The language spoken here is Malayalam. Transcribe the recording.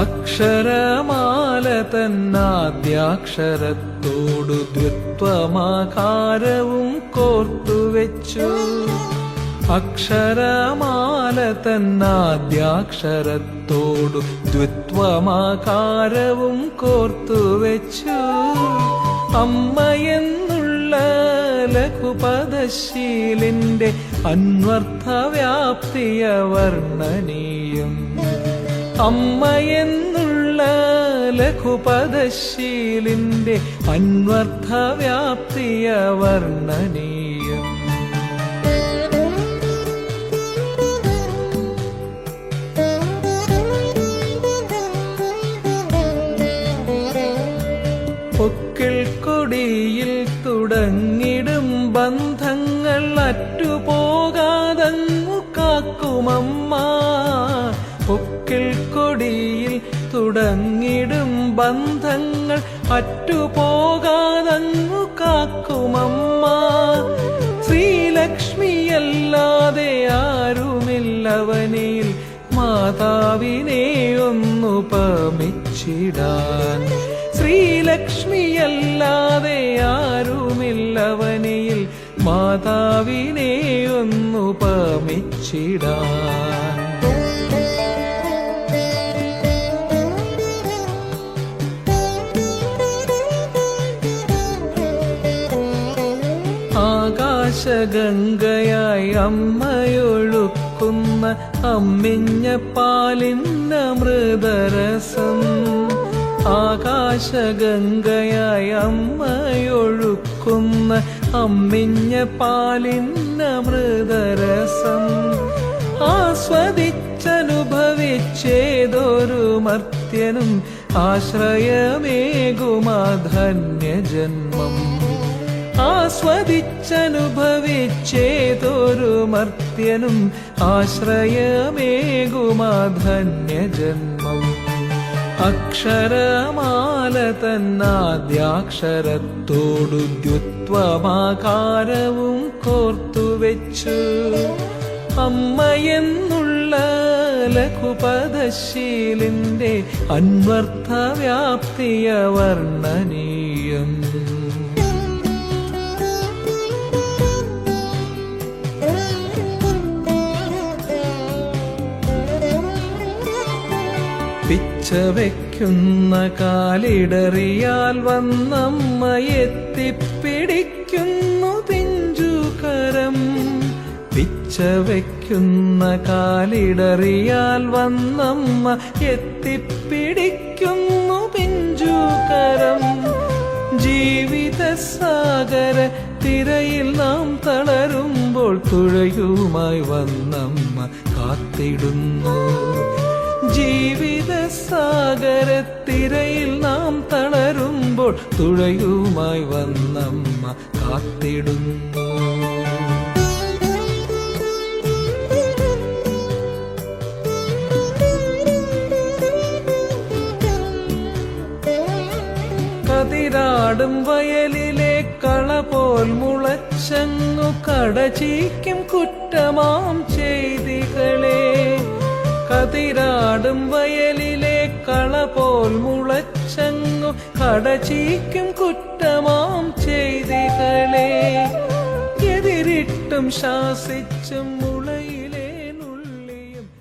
അക്ഷരമാല തന്നാദ്യാക്ഷരത്തോടു ദ്വിത്വമാകാരവും കോർത്തുവെച്ചു അക്ഷരമാല തന്നാദ്യാക്ഷരത്തോടു ദ്വിത്വമാകാരവും കോർത്തുവെച്ചു അമ്മയെന്നുള്ള ലഘുപദശീലിന്റെ അന്വർത്ഥവ്യാപ്തിയ വർണനീയം അമ്മയെന്നുള്ള ലഘുപദശീലിന്റെ അന്വർത്ഥവ്യാപ്തിയ വർണനീയം കൊടിയിൽ തുടങ്ങിടും ബന്ധങ്ങൾ അറ്റുപോകാതങ്ങു കാക്കുമമ്മ. പൊക്കിൾ കൊടിയിൽ തുടങ്ങിടും ബന്ധങ്ങൾ. അറ്റുപോകാതങ്ങു കാക്കുമമ്മ. ശ്രീലക്ഷ്മിയല്ലാതെ ആരുമില്ലവനിൽ മാതാവിനെ ഒന്നു പമിച്ചിടാൻ. ശ്രീലക്ഷ്മിയല്ലാതെ ആരുമില്ലവനിൽ മാതാവിനെ ഒന്നു പമിച്ചിടാൻ. ആകാശഗംഗയായി അമ്മയൊഴുക്കുന്ന അമ്മിഞ്ഞ പാലിന്ന മൃതരസം ആകാശഗംഗയായി അമ്മയൊഴുക്കുന്ന അമ്മിഞ്ഞ പാലിന്ന മൃതരസം ആസ്വദിച്ചനുഭവിച്ചേതൊരു മർത്യനും ആശ്രയമേകുമാധന്യജന്മം ആസ്വദിച്ചനുഭവിച്ചേതൊരു മർത്യനും ആശ്രയമേകുമാധന്യജന്മം. അക്ഷരമാല തന്നാദ്യാക്ഷരത്തോടു ദ്യുത്വമാകാരവും കോർത്തുവെച്ചു അമ്മയെന്നുള്ള ലഘുപദശീലിന്റെ അന്വർത്ഥവ്യാപ്തിയ വർണനീയം. പിച്ച വയ്ക്കുന്ന കാലിടറിയാൽ വന്നമ്മ എത്തിപ്പിടിക്കുന്നു പിഞ്ചുകരം. പിച്ച വെക്കുന്ന കാലിടറിയാൽ വന്നമ്മ എത്തിപ്പിടിക്കുന്നു പിഞ്ചുകരം. ജീവിത സാഗര തിരയിൽ നാം തളരുമ്പോൾ തുഴയുമായി വന്നമ്മ കാത്തിടുന്നു. ജീവിത സാഗരത്തിരയിൽ നാം തളരുമ്പോൾ തുഴയുമായി വന്നമ്മ കാത്തിടുന്നു. കതിരാടും വയലിലെ കള പോൽ മുളച്ചങ്ങു കടചീക്കും കുറ്റമാം ചെയ്തികളെ. കതിരാടും വയലിലെ കള പോൽ മുളച്ചങ്ങു കടചീക്കും കുറ്റമാം ചെയ്തികളെ. എതിരിട്ടും ശാസിച്ചും